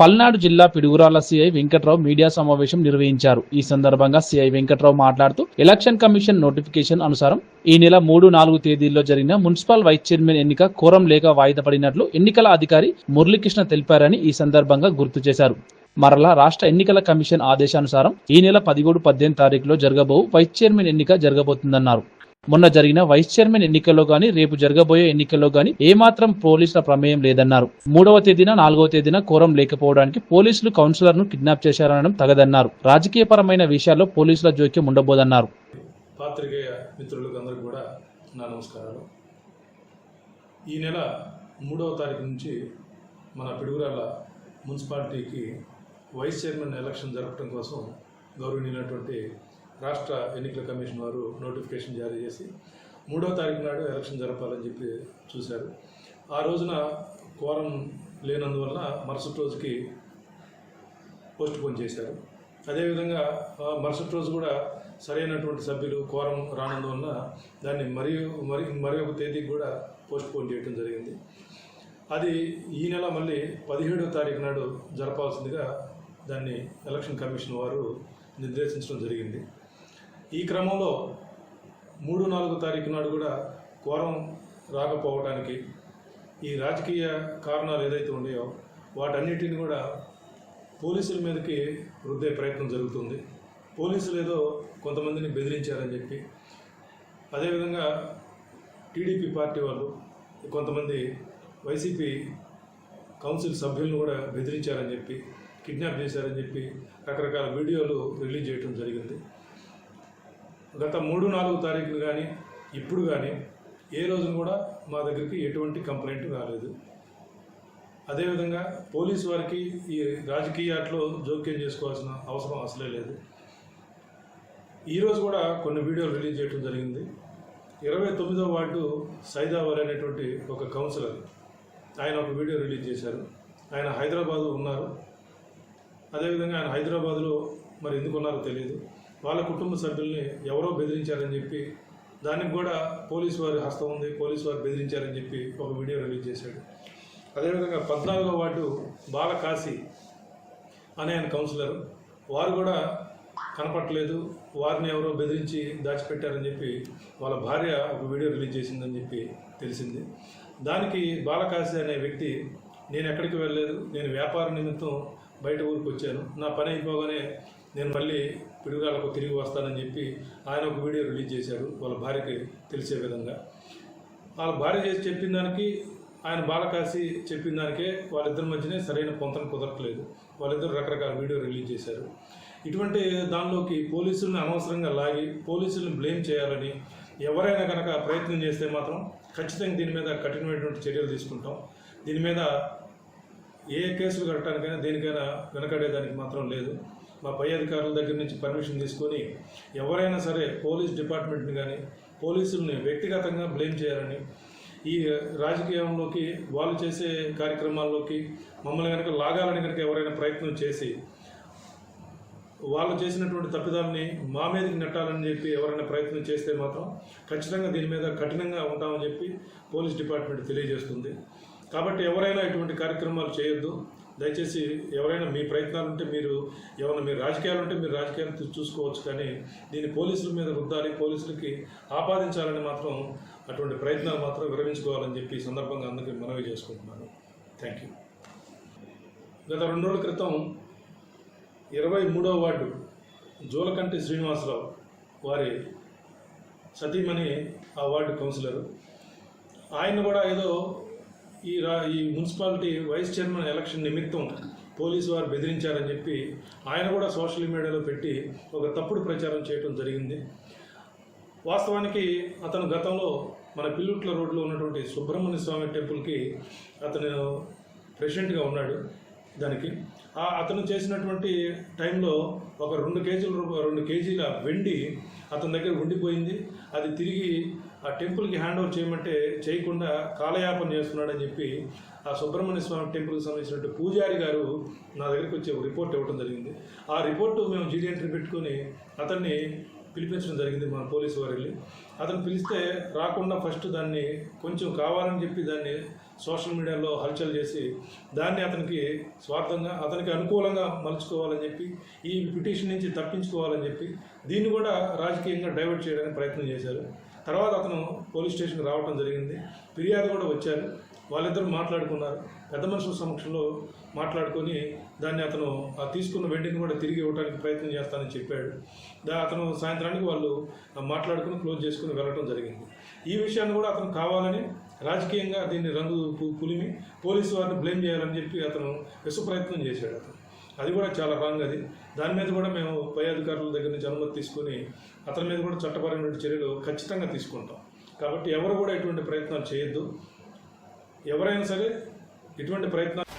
పల్నాడు జిల్లా Piduguralla CI Venkatrao media సమావేశం నిర్వహించారు. ఈ సందర్భంగా సిఐ వెంకట్రావు మాట్లాడుతూ ఎలక్షన్ కమిషన్ నోటిఫికేషన్ అనుసారం ఈ నెల మూడు నాలుగు తేదీల్లో జరిగిన మున్సిపల్ వైస్ చైర్మన్ ఎన్నిక కోరం లేక వాయిదా పడినట్లు ఎన్నికల అధికారి మురళీకృష్ణ తెలిపారని ఈ సందర్భంగా గుర్తు చేశారు. మరలా రాష్ట్ర ఎన్నికల కమిషన్ ఆదేశానుసారం ఈ నెల పదిహేడు పద్దెనిమిది తారీఖులో జరగబో వైస్ చైర్మన్ ఎన్నిక జరగబోతుందన్నారు. మొన్న జరిగిన వైస్ చైర్మన్ ఎన్నికల్లో గాని రేపు జరగబోయే ఎన్నికల్లో గాని ఏమాత్రం పోలీసుల ప్రమేయం లేదన్నారు. మూడవ తేదీన నాలుగవ తేదీన కోరం లేకపోవడానికి పోలీసులు కౌన్సిలర్ను కిడ్నాప్ చేశారనడం తగదన్నారు. రాజకీయపరమైన విషయాల్లో పోలీసుల జోక్యం ఉండబోదన్నారు. పాత్రికేయ మిత్రులకు అందరికీ కూడా నా నమస్కారాలు. ఈ నెల మూడవ తారీఖు నుంచి మన పిడుగురాల మున్సిపాలిటీకి వైస్ చైర్మన్ ఎలక్షన్ జరపడం కోసం గౌరవనీయులైనటువంటి రాష్ట్ర ఎన్నికల కమిషన్ వారు నోటిఫికేషన్ జారీ చేసి మూడో తారీఖు నాడు ఎలక్షన్ జరపాలని చెప్పి చూశారు. ఆ రోజున కోరం లేనందువల్ల మరుసటి రోజుకి పోస్ట్ పోన్ చేశారు. అదేవిధంగా మరుసటి రోజు కూడా సరైనటువంటి సభ్యులు కోరం రానందువలన దాన్ని మరి మరి మరి ఒక తేదీకి కూడా పోస్ట్ పోన్ చేయడం జరిగింది. అది ఈ నెల మళ్ళీ పదిహేడో తారీఖు నాడు జరపాల్సిందిగా దాన్ని ఎలక్షన్ కమిషన్ వారు నిర్దేశించడం జరిగింది. ఈ క్రమంలో మూడు నాలుగు తారీఖు నాడు కూడా కోరం రాకపోవడానికి ఈ రాజకీయ కారణాలు ఏదైతే ఉన్నాయో వాటన్నిటిని కూడా పోలీసుల మీదకి రుద్దే ప్రయత్నం జరుగుతుంది. పోలీసులు ఏదో కొంతమందిని బెదిరించారని చెప్పి అదేవిధంగా టీడీపీ పార్టీ వాళ్ళు కొంతమంది వైసీపీ కౌన్సిల్ సభ్యులను కూడా బెదిరించారని చెప్పి కిడ్నాప్ చేశారని చెప్పి రకరకాల వీడియోలు రిలీజ్ చేయడం జరిగింది. గత మూడు నాలుగు తారీఖులు కానీ ఇప్పుడు కానీ ఏ రోజున కూడా మా దగ్గరికి ఎటువంటి కంప్లైంట్ రాలేదు. అదేవిధంగా పోలీసు వారికి ఈ రాజకీయాట్లో జోక్యం చేసుకోవాల్సిన అవసరం అసలే లేదు. ఈరోజు కూడా కొన్ని వీడియోలు రిలీజ్ చేయడం జరిగింది. ఇరవై తొమ్మిదో వార్డు సైదావర్ అనేటువంటి ఒక కౌన్సిలర్ ఆయన ఒక వీడియో రిలీజ్ చేశారు. ఆయన హైదరాబాదు ఉన్నారు. అదేవిధంగా ఆయన హైదరాబాదులో మరి ఎందుకు ఉన్నారో తెలియదు వాళ్ళ కుటుంబ సభ్యుల్ని ఎవరో బెదిరించారని చెప్పి దానికి కూడా పోలీసు వారి హస్తం ఉంది పోలీసు వారు బెదిరించారని చెప్పి ఒక వీడియో రిలీజ్ చేశాడు. అదేవిధంగా పద్నాలుగో వార్డు బాలకాశి అనే ఆయన కౌన్సిలర్ వారు కూడా కనపట్లేదు వారిని ఎవరో బెదిరించి దాచిపెట్టారని చెప్పి వాళ్ళ భార్య ఒక వీడియో రిలీజ్ చేసిందని చెప్పి తెలిసింది. దానికి బాలకాశి అనే వ్యక్తి నేను ఎక్కడికి వెళ్ళలేదు నేను వ్యాపార నిమిత్తం బయట ఊరికి వచ్చాను నా పని అయిపోగానే నేను మళ్ళీ పిడుగురాలకు తిరిగి వస్తానని చెప్పి ఆయన ఒక వీడియో రిలీజ్ చేశాడు. వాళ్ళ భార్యకి తెలిసే విధంగా. వాళ్ళ భార్య చేసి చెప్పిన దానికి ఆయన బాలకాసి చెప్పిన దానికే వాళ్ళిద్దరి మధ్యనే సరైన పొంతన కుదరట్లేదు. వాళ్ళిద్దరు రకరకాల వీడియో రిలీజ్ చేశారు. ఇటువంటి దానిలోకి పోలీసులను అనవసరంగా లాగి పోలీసులను బ్లేమ్ చేయాలని ఎవరైనా కనుక ప్రయత్నం చేస్తే మాత్రం ఖచ్చితంగా దీని మీద కఠినమైనటువంటి చర్యలు తీసుకుంటాం. దీని మీద ఏ కేసులు కట్టడానికైనా దేనికైనా వెనకడేదానికి మాత్రం లేదు. మా పై అధికారుల దగ్గర నుంచి పర్మిషన్ తీసుకొని ఎవరైనా సరే పోలీస్ డిపార్ట్మెంట్ని కానీ పోలీసుల్ని వ్యక్తిగతంగా బ్లేమ్ చేయాలని ఈ రాజకీయంలోకి వాళ్ళు చేసే కార్యక్రమాల్లోకి మమ్మల్ని కనుక లాగాలని కనుక ఎవరైనా ప్రయత్నం చేసి వాళ్ళు చేసినటువంటి తప్పిదాలని మా మీదకి నెట్టాలని చెప్పి ఎవరైనా ప్రయత్నం చేస్తే మాత్రం ఖచ్చితంగా దీని మీద కఠినంగా ఉంటామని చెప్పి పోలీస్ డిపార్ట్మెంట్ తెలియజేస్తుంది. కాబట్టి ఎవరైనా ఇటువంటి కార్యక్రమాలు చేయొద్దు. దయచేసి ఎవరైనా మీ ప్రయత్నాలు ఉంటే మీరు ఏమైనా మీరు రాజకీయాలు ఉంటే మీరు రాజకీయాలు చూసుకోవచ్చు కానీ దీన్ని పోలీసుల మీద రుద్దాలి పోలీసులకి ఆపాదించాలని మాత్రం అటువంటి ప్రయత్నాలు మాత్రం విరమించుకోవాలని చెప్పి ఈ సందర్భంగా అందరికీ మనవి చేసుకుంటున్నాను. థ్యాంక్ యూ గత రెండు రోజుల క్రితం ఇరవై మూడవ వార్డు జోలకంటి శ్రీనివాసరావు వారి సతీమణి ఆ వార్డు కౌన్సిలర్. ఆయన కూడా ఏదో ఈ రా ఈ మున్సిపాలిటీ వైస్ చైర్మన్ ఎలక్షన్ నిమిత్తం పోలీసు వారు బెదిరించారని చెప్పి ఆయన కూడా సోషల్ మీడియాలో పెట్టి ఒక తప్పుడు ప్రచారం చేయడం జరిగింది. వాస్తవానికి అతను గతంలో మన పిల్లుట్ల రోడ్లో ఉన్నటువంటి సుబ్రహ్మణ్య స్వామి టెంపుల్కి అతను ప్రెసిడెంట్గా ఉన్నాడు దానికి. ఆ అతను చేసినటువంటి టైంలో ఒక రెండు కేజీల రెండు కేజీల వెండి అతని దగ్గర ఉండిపోయింది. అది తిరిగి ఆ టెంపుల్కి హ్యాండ్ ఓవర్ చేయమంటే చేయకుండా కాలయాపన చేస్తున్నాడని చెప్పి ఆ సుబ్రహ్మణ్య స్వామి టెంపుల్కి సంబంధించినటువంటి పూజారి గారు నా దగ్గరికి వచ్చి ఒక రిపోర్ట్ ఇవ్వడం జరిగింది. ఆ రిపోర్టు మేము జీడీ ఎంట్రీ పెట్టుకొని అతన్ని పిలిపించడం జరిగింది మన పోలీసు వారిని. అతను పిలిస్తే రాకుండా ఫస్ట్ దాన్ని కొంచెం కావాలని చెప్పి దాన్ని సోషల్ మీడియాలో హల్చల్ చేసి దాన్ని అతనికి స్వార్థంగా అతనికి అనుకూలంగా మలుచుకోవాలని చెప్పి ఈ పిటిషన్ నుంచి తప్పించుకోవాలని చెప్పి దీన్ని కూడా రాజకీయంగా డైవర్ట్ చేయడానికి ప్రయత్నం చేశారు. తర్వాత అతను పోలీస్ స్టేషన్కి రావడం జరిగింది. ఫిర్యాదు కూడా వచ్చారు. వాళ్ళిద్దరూ మాట్లాడుకున్నారు. పెద్ద మనుషుల సమక్షంలో మాట్లాడుకొని దాన్ని అతను ఆ తీసుకున్న వెండిని కూడా తిరిగి ఇవ్వడానికి ప్రయత్నం చేస్తానని చెప్పాడు. దా అతను సాయంత్రానికి వాళ్ళు మాట్లాడుకుని క్లోజ్ చేసుకుని వెళ్ళడం జరిగింది. ఈ విషయాన్ని కూడా అతను కావాలని రాజకీయంగా దీన్ని రంగు పులిమి పోలీసు వారిని బ్లేమ్ చేయాలని చెప్పి అతను విశ్వ ప్రయత్నం చేశాడు అతను. అది కూడా చాలా రాంగ్ అది. దాని మీద కూడా మేము పై అధికారుల దగ్గర నుంచి అనుమతి తీసుకొని అతని మీద కూడా చట్టపరమైనటువంటి చర్యలు ఖచ్చితంగా తీసుకుంటాం. కాబట్టి ఎవరు కూడా ఎటువంటి ప్రయత్నాలు చేయొద్దు. ఎవరైనా సరే ఇటువంటి ప్రయత్నాలు